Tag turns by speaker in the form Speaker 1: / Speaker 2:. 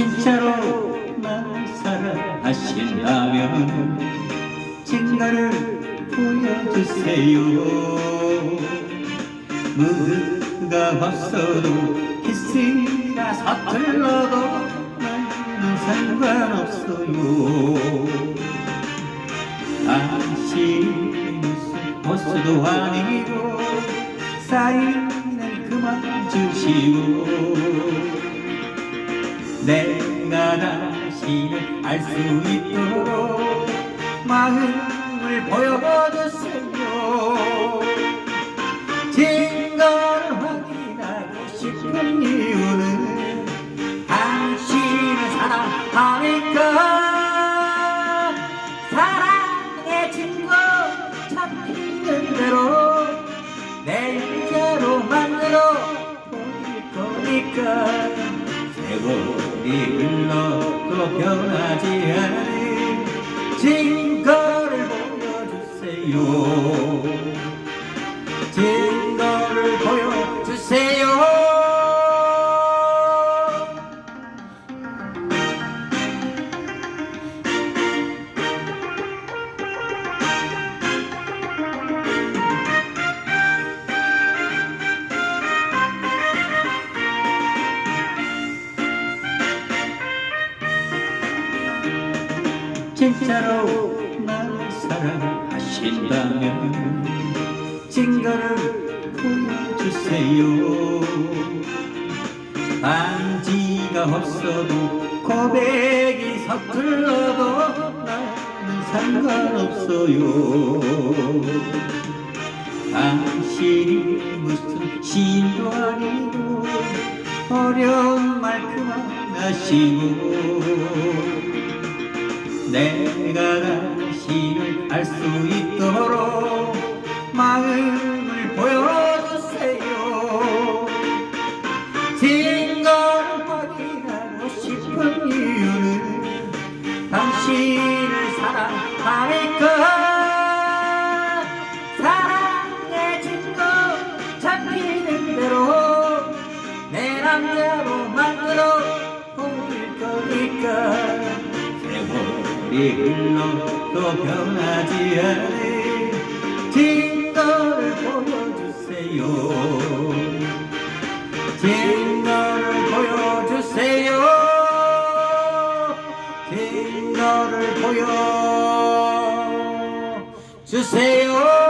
Speaker 1: 진짜로 날 사랑하신다면 증거를 보여주세요. 무드가 없어도 키스가 서툴러도 나는 상관없어요. 아시 보스도 아니고 사인은 그만 주시오. 내가 당신을 알 수 있도록 마음을 보여주세요. 증거를 확인하고 싶은 이유는 당신을 사랑하니까. 사랑의 증거 잡히는 대로 내 자로 만들어 버릴 거니까. 세월 이 흘러도 변하지 않은 증거를 보여주세요 진짜로 나를 사랑하신다면 증거를 보여주세요. 반지가 없어도 고백이 서툴러도 나는 상관없어요. 당신이 무슨 시인도 아니고 어려운 말 그만하시고 내가 당신을 알 수 있도록 마음을 보여주 세월이 흘러도 변하지 않은 증거를 보여주세요. 증거를 보여주세요. 증거를 보여주세요